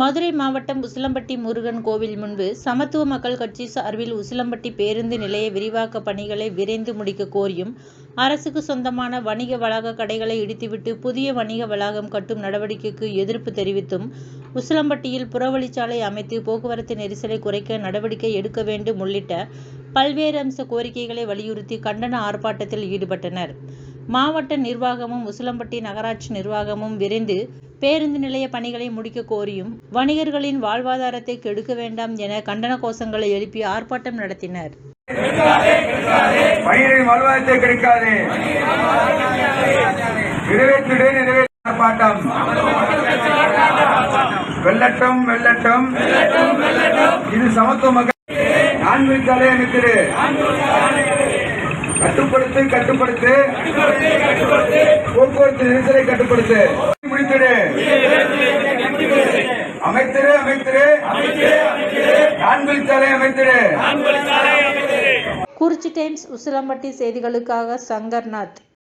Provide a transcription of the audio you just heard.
மதுரை மாவட்டம் உசிலம்பட்டி முருகன் கோவில் முன்பு சமத்துவ மக்கள் கட்சி சார்பில் உசிலம்பட்டி பேருந்து நிலைய விரிவாக்க பணிகளை விரைந்து முடிக்க கோரியும் அரசுக்கு சொந்தமான வணிக வளாக கடைகளை இடித்துவிட்டு புதிய வணிக வளாகம் கட்டும் நடவடிக்கைக்கு எதிர்ப்பு தெரிவித்தும் உசிலம்பட்டியில் புறவழிச்சாலை அமைத்து போக்குவரத்து நெரிசலை குறைக்க நடவடிக்கை எடுக்க வேண்டும் உள்ளிட்ட பல்வேறு அம்ச கோரிக்கைகளை வலியுறுத்தி கண்டன ஆர்ப்பாட்டத்தில் ஈடுபட்டனர். மாவட்ட நிர்வாகமும் உசிலம்பட்டி நகராட்சி நிர்வாகமும் விரைந்து பேருந்து நிலைய பணிகளை முடிக்க கோரியும் வணிகர்களின் வாழ்வாதாரத்தை கெடுக்க வேண்டாம் என கண்டன கோஷங்களை எழுப்பி ஆர்ப்பாட்டம் நடத்தினர். வாழ்வாதாரத்தை கிடைக்காது. ஆர்ப்பாட்டம். வெள்ளட்டம் வெள்ளட்டம் இது சமத்துவ மக்கள். நான்கு சாலை அமைத்திரு கட்டுப்படுத்து கட்டுப்படுத்து. போக்குவரத்து நெரிசலை கட்டுப்படுத்து. முடித்திடு. அமைத்திரு அமைத்திரு நான்கு சாலை அமைத்திரு குறிச்சி டைம்ஸ் உசிலம்பட்டி செய்திகளுக்காக சங்கர்நாத்.